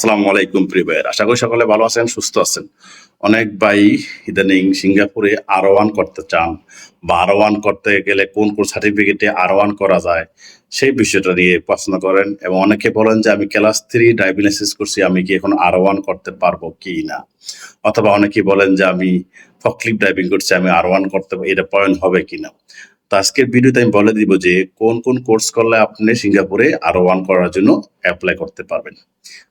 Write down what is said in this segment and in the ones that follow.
আসসালামু আলাইকুম, প্রিয় ভাইয়ের। আশা করি সকলে ভালো আছেন, সুস্থ আছেন। অনেক ভাই ইদানিং সিঙ্গাপুরে আর ওয়ান করতে চান বা আর ওয়ান করতে গেলে কোন কোন সার্টিফিকেটে আর ওয়ান করা যায়, সেই বিষয়টা নিয়ে প্রশ্ন করেন এবং অনেকে বলেন যে আমি ক্লাস থ্রি ড্রাইভিং লাইসেন্স করছি, আমি কি এখন আর ওয়ান করতে পারব কি না? অথবা অনেকে বলেন যে আমি ফকলিপ ড্রাইভিং করছি, আমি আর ওয়ান করতে, এটা পয়েন্ট হবে কিনা তো আজকের ভিডিওতে আমি বলে দিব যে কোন কোন কোর্স করলে আপনি সিঙ্গাপুরে আর ওয়ান করার জন্য অ্যাপ্লাই করতে পারবেন।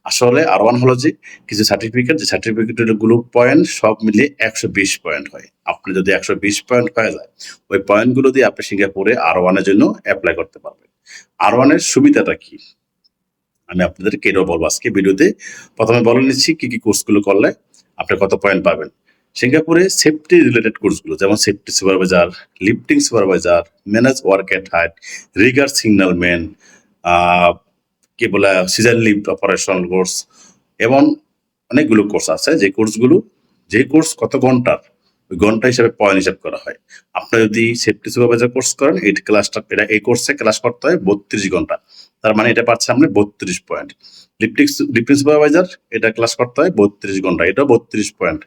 আসলে আর ওয়ান হলো যে কিছু সার্টিফিকেট যে সার্টিফিকেটগুলো পয়েন্ট সব মিলিয়ে একশো বিশ পয়েন্ট হয়। আপনি যদি একশো বিশ পয়েন্ট হয়ে যায়, ওই পয়েন্টগুলো দিয়ে আপনি সিঙ্গাপুরে আর ওয়ানের জন্য অ্যাপ্লাই করতে পারবেন। আর ওয়ানের সুবিধাটা কি? আমি আপনাদেরকে এটাও বলব আজকে ভিডিওতে। প্রথমে বলে নিচ্ছি কি কি কোর্সগুলো করলে আপনি কত পয়েন্ট পাবেন। সিঙ্গাপুরে সেফটি রিলেটেড কোর্সগুলো যেমন safety supervisor lifting supervisor manage work at height rigger signal man কি বলে সিজন লিফট অপারেশনাল কোর্স এবং অনেকগুলো কোর্স আছে। যে কোর্সগুলো যে কোর্স কত ঘণ্টার, ওই ঘণ্টা হিসাবে পয়েন্ট হিসাব করা হয়। আপনি যদি সেফটি সুপারভাইজার কোর্স করেন, এই ক্লাসটা এটা এই কোর্সে ক্লাস করতে হয় বত্রিশ ঘণ্টা। তার মানে এটা পাচ্ছে আপনি বত্রিশ পয়েন্ট লিপটিক্স লিফটিং সুপারভাইজার এটা ক্লাস করতে হয় বত্রিশ ঘণ্টা এটা বত্রিশ পয়েন্ট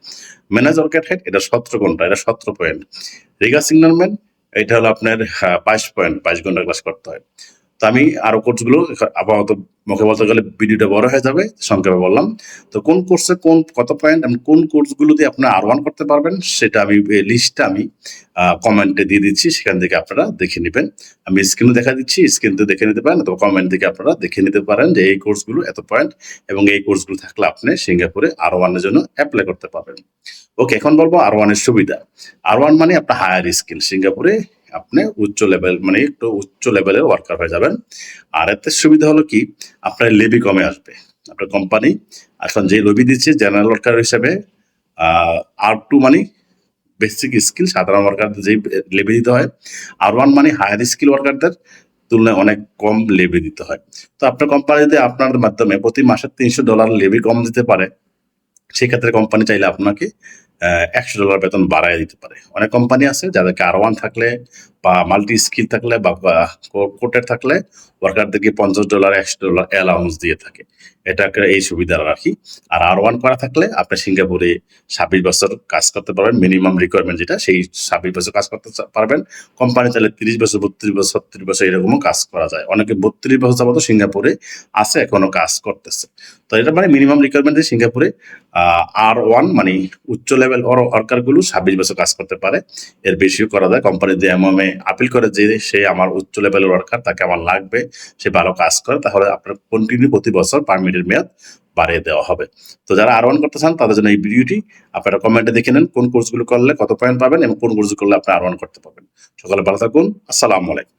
ম্যানেজার ক্যাট হেড এটা সতেরো ঘণ্টা এটা সতেরো পয়েন্ট রিগা সিগন্যালম্যান এটা হলো আপনার বাইশ পয়েন্ট বাইশ ঘণ্টা ক্লাস করতে হয়। তো আমি আরও কোর্সগুলো আপাতত মুখে বলতে গেলে ভিডিওটা বড় হয়ে যাবে, সংক্ষেপে বললাম। তো কোন কোর্সে কোন, কত পয়েন্ট এবং কোন কোর্সগুলো দিয়ে আপনারা ওয়ান করতে পারবেন, সেটা আমি লিস্টটা আমি কমেন্টে দিয়ে দিচ্ছি, সেখান থেকে আপনারা দেখে নেবেন। আমি স্ক্রিনে দেখা দিচ্ছি স্ক্রিনতে দেখে নিতে পারেন, অথবা কমেন্ট থেকে আপনারা দেখে নিতে পারেন যে এই কোর্সগুলো এত পয়েন্ট এবং এই কোর্সগুলো থাকলে আপনি সিঙ্গাপুরে আর ওয়ানের জন্য অ্যাপ্লাই করতে পারবেন। ওকে এখন বলব আর ওয়ানের সুবিধা। আর ওয়ান মানে আপনার হায়ার স্কিল সিঙ্গাপুরে আপনি উচ্চ লেভেল মানে একটু উচ্চ লেভেলের ওয়ার্কার হয়ে যাবেন। আর এতে সুবিধা হলো কি? আপনার লেবি কমে আসবে। আপনার কোম্পানি এখন যে লবি দিচ্ছে জেনারেল ওয়ার্কার হিসেবে আর টু মানে বেসিক স্কিল সাধারণ ওয়ার্কারদের যেই লেবি দিতে হয় আর ওয়ান মানে হায়ার স্কিল ওয়ার্কারদের তুলনায় অনেক কম লেবি দিতে হয়। তো আপনার কোম্পানি যদি আপনার মাধ্যমে প্রতি মাসে তিনশো ডলার লেবি কম দিতে পারে, সেক্ষেত্রে কোম্পানি চাইলে আপনাকে একশো ডলার বেতন বাড়ায় দিতে পারে। অনেক কোম্পানি আছে যাদেরকে আর ওয়ান থাকলে বা মাল্টি স্কিল থাকলে বা কোটের থাকলে ওয়ার্কারদেরকে পঞ্চাশ ডলার, একশো ডলার অ্যালাউন্স দিয়ে থাকে। এটা একটা এই সুবিধা রাখি আর আর ওয়ান করা থাকলে আপনি সিঙ্গাপুরে ছাব্বিশ বছর কাজ করতে পারবেন। মিনিমাম রিকোয়ারমেন্ট যেটা, সেই ছাব্বিশ বছর কাজ করতে পারবেন। কোম্পানি চাইলে তিরিশ বছর, বত্রিশ বছর, ছত্রিশ বছর এরকমও কাজ করা যায়। অনেকে বত্রিশ বছর যাবত সিঙ্গাপুরে আছে, এখনও কাজ করতেছে। তো এটা মানে মিনিমাম রিকোয়ারমেন্ট সিঙ্গাপুরে আর ওয়ান মানে উচ্চ লেভেল ওয়ার্কারগুলো ছাব্বিশ বছর কাজ করতে পারে। এর বেশিও করা যায়। কোম্পানি দিয়ে এমএমএ আপিল করে যে সে আমার উচ্চ লেভেলের ওয়ার্কার তাকে আমার লাগবে, সে ভালো কাজ করে, তাহলে আপনার কন্টিনিউ প্রতি বছর পারমিটের মেয়াদ বাড়িয়ে দেওয়া হবে। তো যারা আর করতে চান, তাদের জন্য এই ভিডিওটি আপনারা কমেন্টে দেখে নেন, কোন কোর্সগুলো করলে কত পয়েন্ট পাবেন এবং কোন কোর্স করলে আপনি আর করতে পারবেন। সকালে ভালো থাকুন। আসসালামু আলাইকুম।